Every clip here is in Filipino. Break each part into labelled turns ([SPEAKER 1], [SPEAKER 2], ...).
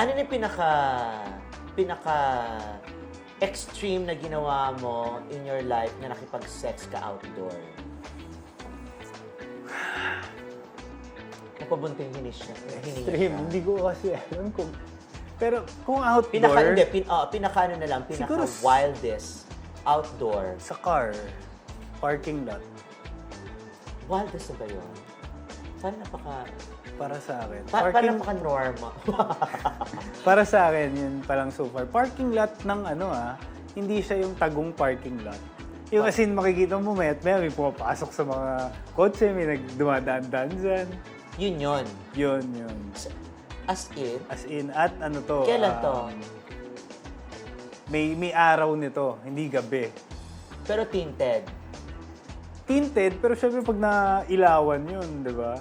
[SPEAKER 1] Ano yung pinaka, pinaka extreme na ginawa mo in your life na nakipag-sex ka outdoor? Napabunting hinis siya. Hininga
[SPEAKER 2] Stream,
[SPEAKER 1] siya.
[SPEAKER 2] hindi ko kasi alam kung... Pero kung outdoor,
[SPEAKER 1] Pinaka, hindi, pin, oh, pinaka ano na lang, pinaka
[SPEAKER 2] Siguro s-
[SPEAKER 1] wildest outdoor.
[SPEAKER 2] sa car, parking lot,
[SPEAKER 1] Wildest na ba yun? Parang napaka,
[SPEAKER 2] para sa akin.
[SPEAKER 1] pa, parang
[SPEAKER 2] parking,
[SPEAKER 1] napaka normal.
[SPEAKER 2] para sa akin, yun palang so far. Parking lot ng ano ah, hindi siya yung tagong parking lot. Yung as in, makikita mo may at may, may pumapasok sa mga kotse, may nagdumadaan-daan dyan.
[SPEAKER 1] yun yun.
[SPEAKER 2] Yun, yun.
[SPEAKER 1] As in,
[SPEAKER 2] As in, at ano to?
[SPEAKER 1] kailan
[SPEAKER 2] ah,
[SPEAKER 1] to?
[SPEAKER 2] May, may araw nito, hindi gabi.
[SPEAKER 1] Pero tinted.
[SPEAKER 2] Tinted, pero syempre pag nailawan yun, di ba?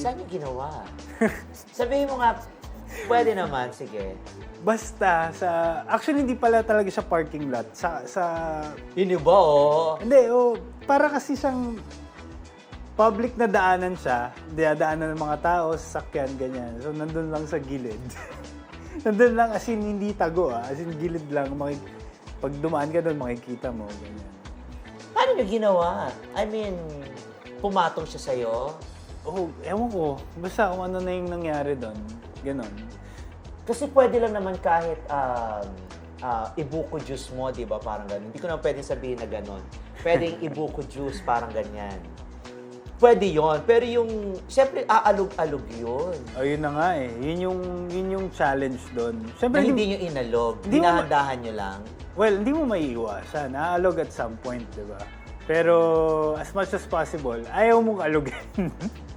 [SPEAKER 1] Saan yung ginawa? Sabihin mo nga, pwede naman, sige.
[SPEAKER 2] Basta sa... Actually, hindi pala talaga siya parking lot. Sa... sa
[SPEAKER 1] Yun yung ba, oh?
[SPEAKER 2] hindi, oh, para kasi siyang public na daanan siya. Daanan ng mga tao, sasakyan, ganyan. So, nandun lang sa gilid. nandun lang, as in, hindi tago, ah. As in, gilid lang. Makik- pag dumaan ka doon, makikita mo, ganyan.
[SPEAKER 1] Paano nyo ginawa? I mean, pumatong siya sa'yo?
[SPEAKER 2] Oh, ewan ko. Basta kung ano na yung nangyari doon. Ganon.
[SPEAKER 1] Kasi pwede lang naman kahit um, ah, ibuko juice mo, di ba? Parang ganun. Hindi ko naman pwede sabihin na ganun. Pwedeng ibuko juice, parang ganyan. Pwede yon Pero yung, siyempre, aalog-alog yun.
[SPEAKER 2] Oh, yun na nga eh. Yun yung, yun yung challenge doon.
[SPEAKER 1] Na
[SPEAKER 2] Siyempre,
[SPEAKER 1] hindi nyo inalog.
[SPEAKER 2] Hindi mo ma-
[SPEAKER 1] Dinahandahan nyo lang.
[SPEAKER 2] Well, hindi mo maiiwasan. Naalog at some point, di ba? Pero as much as possible, ayaw mong alugin.